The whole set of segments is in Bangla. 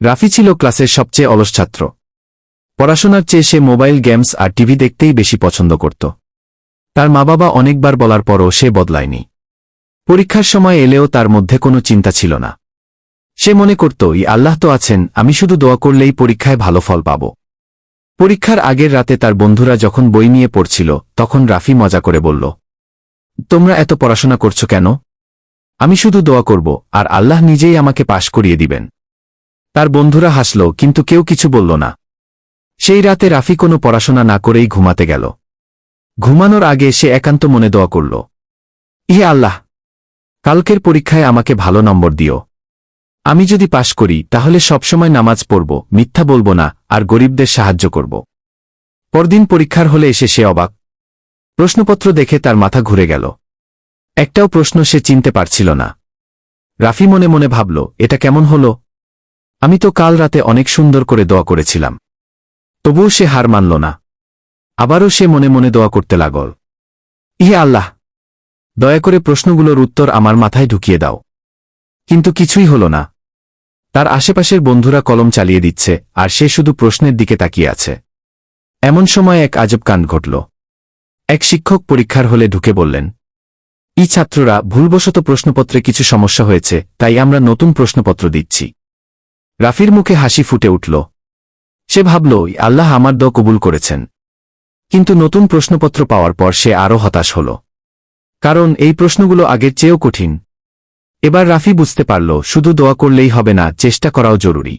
রাফি ছিল ক্লাসের সবচেয়ে অলস ছাত্র। পড়াশোনার চেয়ে সে মোবাইল, গেমস আর টিভি দেখতেই বেশি পছন্দ করত। তার মা বাবা অনেকবার বলার পরও সে বদলায়নি। পরীক্ষার সময় এলেও তার মধ্যে কোনো চিন্তা ছিল না। সে মনে করত, ই আল্লাহ তো আছেন, আমি শুধু দোয়া করলেই পরীক্ষায় ভালো ফল পাব। পরীক্ষার আগের রাতে তার বন্ধুরা যখন বই নিয়ে পড়ছিল, তখন রাফি মজা করে বলল, তোমরা এত পড়াশোনা করছ কেন? আমি শুধু দোয়া করব, আর আল্লাহ নিজেই আমাকে পাশ করিয়ে দিবেন। তার বন্ধুরা হাসল, কিন্তু কেউ কিছু বলল না। সেই রাতে রাফি কোনো পড়াশোনা না করেই ঘুমাতে গেল। ঘুমানোর আগে সে একান্ত মনে দোয়া করল, ইহে আল্লাহ, কালকের পরীক্ষায় আমাকে ভালো নম্বর দিও। আমি যদি পাশ করি, তাহলে সবসময় নামাজ পড়ব, মিথ্যা বলব না, আর গরিবদের সাহায্য করব। পরদিন পরীক্ষার হলে এসে সে অবাক। প্রশ্নপত্র দেখে তার মাথা ঘুরে গেল। একটাও প্রশ্ন সে চিনতে পারছিল না। রাফি মনে মনে ভাবল, এটা কেমন হল? আমি তো কাল রাতে অনেক সুন্দর করে দোয়া করেছিলাম। তবুও সে হার মানল না। আবারও সে মনে মনে দোয়া করতে লাগল। ইহে আল্লাহ, দয়া করে প্রশ্নগুলোর উত্তর আমার মাথায় ঢুকিয়ে দাও। কিন্তু কিছুই হল না। তার আশেপাশের বন্ধুরা কলম চালিয়ে দিচ্ছে, আর সে শুধু প্রশ্নের দিকে তাকিয়ে আছে। এমন সময় এক আজব কাণ্ড ঘটল। এক শিক্ষক পরীক্ষার হলে ঢুকে বললেন, ই ছাত্ররা, ভুলবশত প্রশ্নপত্রে কিছু সমস্যা হয়েছে, তাই আমরা নতুন প্রশ্নপত্র দিচ্ছি। রাফির মুখে হাসি ফুটে উঠল। সে ভাবল "ই আল্লাহ আমার দ কবুল করেছেন। কিন্তু নতুন প্রশ্নপত্র পাওয়ার পর সে আরও হতাশ হল। কারণ এই প্রশ্নগুলো আগের চেয়েও কঠিন। এবার রাফি বুঝতে পারল, শুধু দোয়া করলেই হবে না, চেষ্টা করাও জরুরি।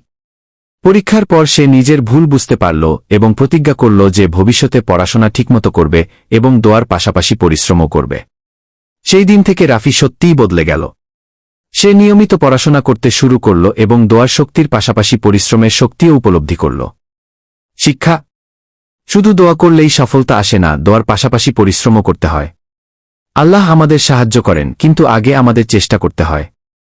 পরীক্ষার পর সে নিজের ভুল বুঝতে পারল এবং প্রতিজ্ঞা করল যে ভবিষ্যতে পড়াশোনা ঠিকমতো করবে এবং দোয়ার পাশাপাশি পরিশ্রমও করবে। সেই দিন থেকে রাফি সত্যিই বদলে গেল। সে নিয়মিত পড়াশোনা করতে শুরু করল এবং দোয়ার শক্তির পাশাপাশি পরিশ্রমের শক্তিও উপলব্ধি করল। শিক্ষা। শুধু দোয়া করলেই সফলতা আসে না, দোয়ার পাশাপাশি পরিশ্রমও করতে হয়। আল্লাহ আমাদের সাহায্য করেন, কিন্তু আগে আমাদের চেষ্টা করতে হয়।